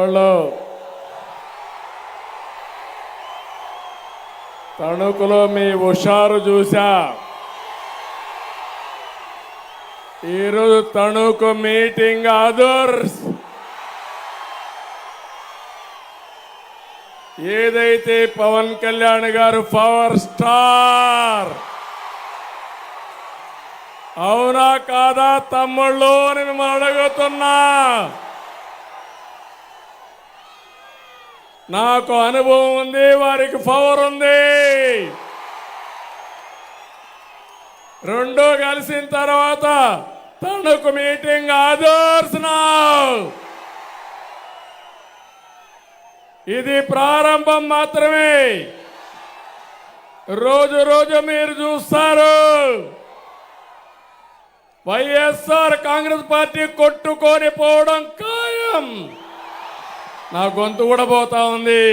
వాళ్ళు తణుకులో మీ హుషారు చూసా ఈరోజు తణుకు మీటింగ్ అదర్స్ ఏదైతే పవన్ కళ్యాణ్ గారు పవర్ స్టార్. అవునా కాదా తమ్ముళ్ళు అని మిమ్మల్ని అడుగుతున్నా. నాకు అనుభవం ఉంది వారికి పవర్ ఉంది. రెండో కలిసిన తర్వాత తణుకు మీటింగ్ ఆదర్స్ ఇది ప్రారంభం మాత్రమే. రోజు రోజు మీరు చూస్తారు. వైఎస్ఆర్ కాంగ్రెస్ పార్టీ కొట్టుకొని పోవడం ఖాయం. నా గొంతు కూడా పోతా ఉంది.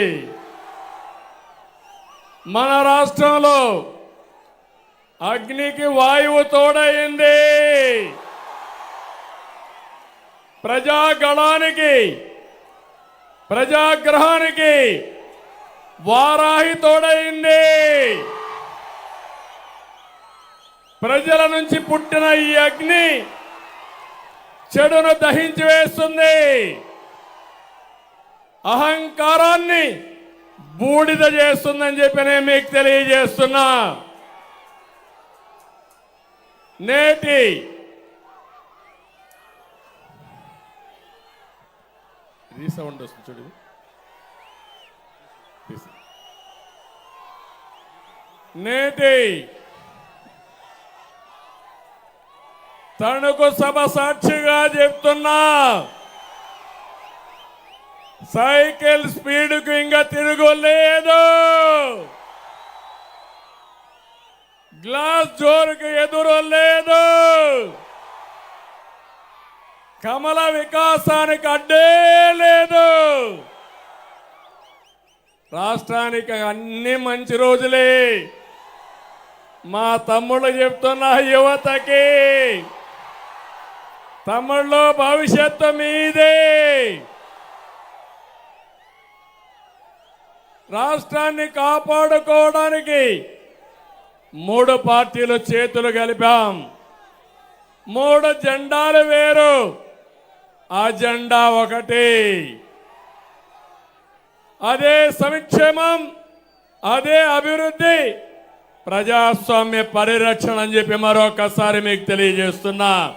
మన రాష్ట్రంలో అగ్నికి వాయువు తోడైంది ప్రజాగళానికి ప్రజాగ్రహానికి వారాహి తోడైంది ప్రజల నుంచి పుట్టిన ఈ అగ్ని చెడును దహించి వేస్తుంది. అహంకారాన్ని బూడిద చేస్తుందని చెప్పి నేను మీకు తెలియజేస్తున్నా. నేటి రీసౌండ్ వస్తుంది చూడు. నేటి తణుకు సభ సాక్షిగా చెప్తున్నా. సైకిల్ స్పీడ్కు ఇంకా తిరుగులేదు. గ్లాస్ జోరుకు ఎదురు లేదు కమల వికాసానికి అడ్డే లేదు. రాష్ట్రానికి అన్ని మంచి రోజులే. మా తమ్ముళ్ళు చెప్తున్న యువతకి తమ్ముళ్ళు భవిష్యత్తు మీదే. రాష్ట్రాన్ని కాపాడుకోవడానికి మూడు పార్టీలు చేతులు కలిపాం. మూడు జెండాలు వేరు. ఆ జెండా ఒకటి. అదే సంక్షేమం అదే అభివృద్ధి ప్రజాస్వామ్య పరిరక్షణ అని చెప్పి మరొకసారి మీకు తెలియజేస్తున్నా.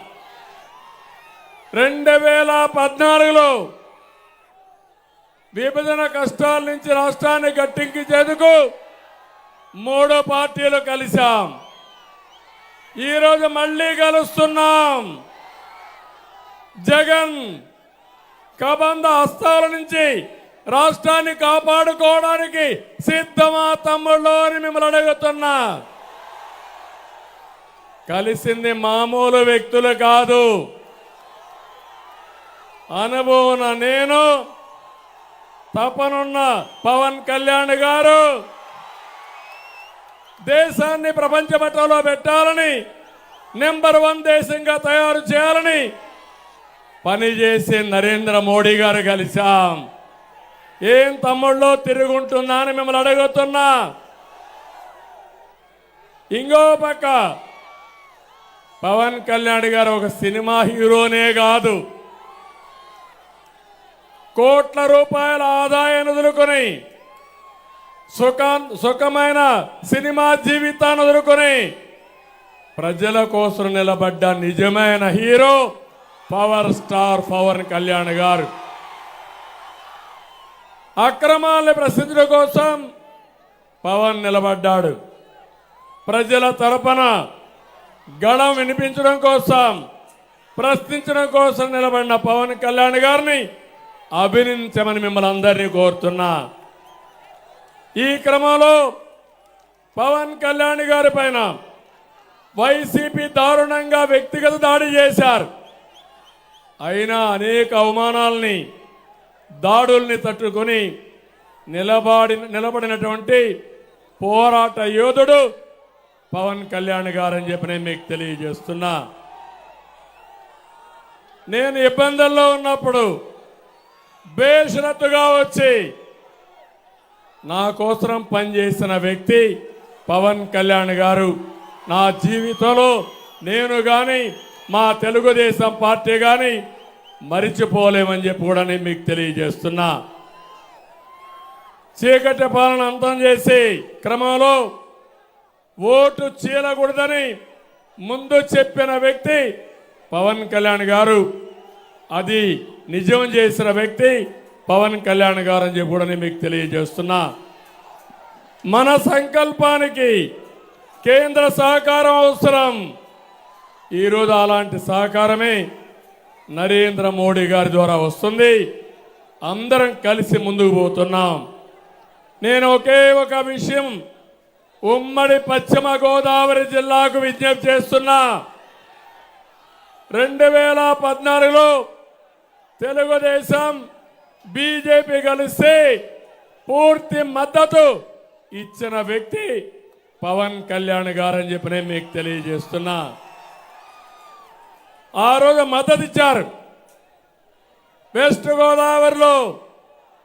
రెండు వేల పద్నాలుగులో విభజన కష్టాల నుంచి రాష్ట్రాన్ని గట్టెక్కించేందుకు మూడో పార్టీలు కలిశాం. ఈరోజు మళ్ళీ కలుస్తున్నాం జగన్ కబంధ హస్తాల నుంచి రాష్ట్రాన్ని కాపాడుకోవడానికి సిద్ధమా తమ్ముళ్ళు అని మిమ్మల్ని అడుగుతున్నా. కలిసింది మామూలు వ్యక్తులు కాదు. అనుభవం నేను తపనున్న పవన్ కళ్యాణ్ గారు దేశాన్ని ప్రపంచ పట్టంలో పెట్టాలని నెంబర్ వన్ దేశంగా తయారు చేయాలని పనిచేసే నరేంద్ర మోడీ గారు కలిశాం. ఏం తమ్ముళ్ళో తిరుగుంటుందా అని మిమ్మల్ని అడుగుతున్నా. ఇంకో పక్క పవన్ కళ్యాణ్ గారు ఒక సినిమా హీరోనే కాదు. కోట్ల రూపాయల ఆదాయాన్ని వదులుకొని సుఖం సుఖమైన సినిమా జీవితాన్ని వదులుకొని ప్రజల కోసం నిలబడ్డ నిజమైన hero power star Pawan Kalyan గారు. అక్రమాలను ప్రశ్నించడం కోసం పవన్ నిలబడ్డాడు. ప్రజల తరపున గళం వినిపించడం కోసం ప్రశ్నించడం కోసం నిలబడిన పవన్ కళ్యాణ్ గారిని అభినందించమని మిమ్మల్ని అందరినీ కోరుతున్నా. ఈ క్రమంలో పవన్ కళ్యాణ్ గారి పైన వైసీపీ దారుణంగా వ్యక్తిగత దాడి చేశారు. అయినా అనేక అవమానాల్ని దాడుల్ని తట్టుకొని నిలబడి నిలబడినటువంటి పోరాట యోధుడు పవన్ కళ్యాణ్ గారని చెప్పి నేను మీకు తెలియజేస్తున్నా. నేను ఇబ్బందుల్లో ఉన్నప్పుడు బేషరత్తుగా వచ్చి నా కోసం పనిచేసిన వ్యక్తి పవన్ కళ్యాణ్ గారు. నా జీవితంలో నేను కానీ మా తెలుగుదేశం పార్టీ కానీ మరిచిపోలేమని చెప్పి కూడా నేను మీకు తెలియజేస్తున్నా. చీకటి పాలన అంతం చేసి క్రమంలో ఓటు చీలకూడదని ముందు చెప్పిన వ్యక్తి పవన్ కళ్యాణ్ గారు. అది నిజం చేసిన వ్యక్తి పవన్ కళ్యాణ్ గారు అని చెప్పి కూడా నేను మీకు తెలియజేస్తున్నా. మన సంకల్పానికి కేంద్ర సహకారం అవసరం. ఈరోజు అలాంటి సహకారమే నరేంద్ర మోడీ గారి ద్వారా వస్తుంది. అందరం కలిసి ముందుకు పోతున్నాం. నేను ఒకే ఒక విషయం ఉమ్మడి పశ్చిమ గోదావరి జిల్లాకు విజ్ఞప్తి చేస్తున్నా. రెండు వేల పద్నాలుగులో తెలుగుదేశం బీజేపీ కలిసి పూర్తి మద్దతు ఇచ్చిన వ్యక్తి పవన్ కళ్యాణ్ గారని చెప్పి నేను మీకు తెలియజేస్తున్నా. ఆ రోజు మద్దతు ఇచ్చారు. వెస్ట్ గోదావరిలో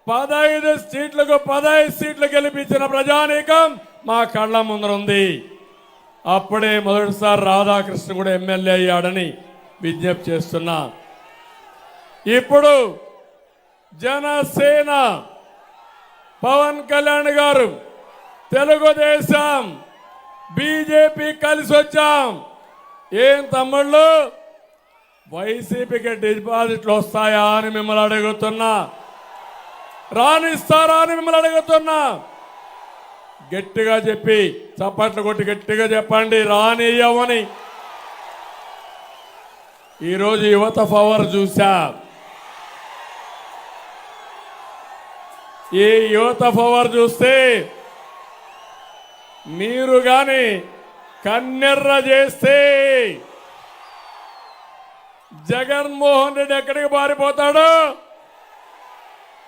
పదహైదు సీట్లకు పదహైదు సీట్లు గెలిపించిన ప్రజానీకం మా కళ్ళ ముందర ఉంది. అప్పుడే మొదటిసారి రాధాకృష్ణ కూడా ఎమ్మెల్యే అయ్యాడని విజ్ఞప్తి చేస్తున్నా. ఇప్పుడు జనసేన పవన్ కళ్యాణ్ గారు తెలుగుదేశం బీజేపీ కలిసి వచ్చాం. ఏం తమ్ముళ్ళు? వైసీపీకి డిపాజిట్లు వస్తాయా అని మిమ్మల్ని అడుగుతున్నా. రానిస్తారా అని మిమ్మల్ని అడుగుతున్నా. గట్టిగా చెప్పి చప్పట్లు కొట్టి గట్టిగా చెప్పండి రానియ్యమని ఈరోజు యువత పవర్ చూసా ఈ యువత పవర్ చూస్తే మీరు గాని కన్నెర్ర చేస్తే జగన్మోహన్ రెడ్డి ఎక్కడికి పారిపోతాడు?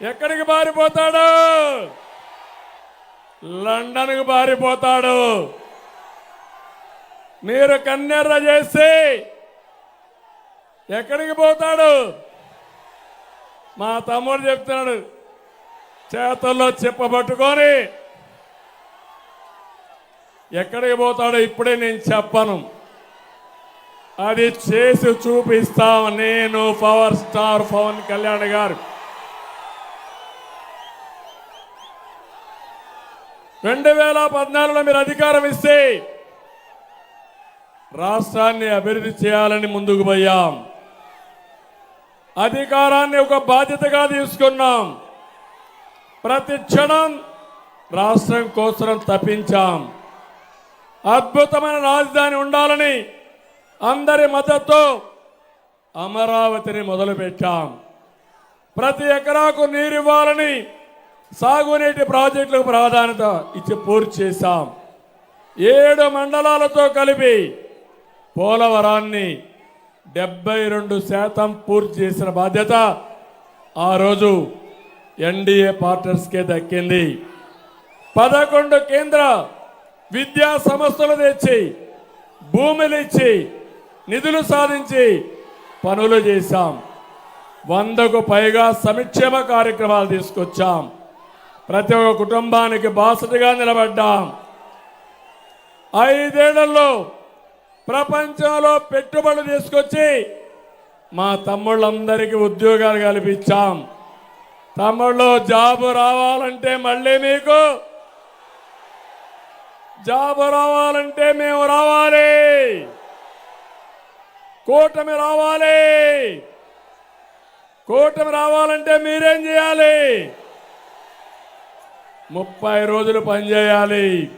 ఎక్కడికి పారిపోతాడు? లండన్కి పారిపోతాడు. మీరు కన్నెర్ర చేస్తే ఎక్కడికి పోతాడు? మా తమ్ముడు చెప్తున్నాడు చేతల్లో చెప్పబట్టుకొని ఎక్కడికి పోతాడో ఇప్పుడే నేను చెప్పను. అది చేసి చూపిస్తాం నేను పవర్ స్టార్ పవన్ కళ్యాణ్ గారు. రెండు వేల పద్నాలుగులో మీరు అధికారం ఇస్తే రాష్ట్రాన్ని అభివృద్ధి చేయాలని ముందుకు పోయాం. అధికారాన్ని ఒక బాధ్యతగా తీసుకున్నాం. ప్రతి క్షణం రాష్ట్రం కోసం తప్పించాం. అద్భుతమైన రాజధాని ఉండాలని అందరి మద్దతు అమరావతిని మొదలుపెట్టాం. ప్రతి ఎకరాకు నీరు ఇవ్వాలని సాగునీటి ప్రాజెక్టులకు ప్రాధాన్యత ఇచ్చి పూర్తి చేశాం. ఏడు మండలాలతో కలిపి పోలవరాన్ని డెబ్బై రెండు శాతం పూర్తి చేసిన బాధ్యత ఆ రోజు ఎన్డీఏ పార్టనర్స్కే దక్కింది. పదకొండు కేంద్ర విద్యా సంస్థలు తెచ్చి భూములు ఇచ్చి నిధులు సాధించి పనులు చేశాం. వందకు పైగా సంక్షేమ కార్యక్రమాలు తీసుకొచ్చాం. ప్రతి ఒక్క కుటుంబానికి బాసటగా నిలబడ్డాం. ఐదేళ్ళలో ప్రపంచంలో పెట్టుబడులు తీసుకొచ్చి మా తమ్ముళ్ళందరికీ ఉద్యోగాలు కల్పించాం. తమ్ముళ్ళు జాబు రావాలంటే మళ్ళీ మీకు. జాబు రావాలంటే మేము రావాలి. కూటమి రావాలి. కూటమి రావాలంటే మీరేం చేయాలి? ముప్పై రోజులు పనిచేయాలి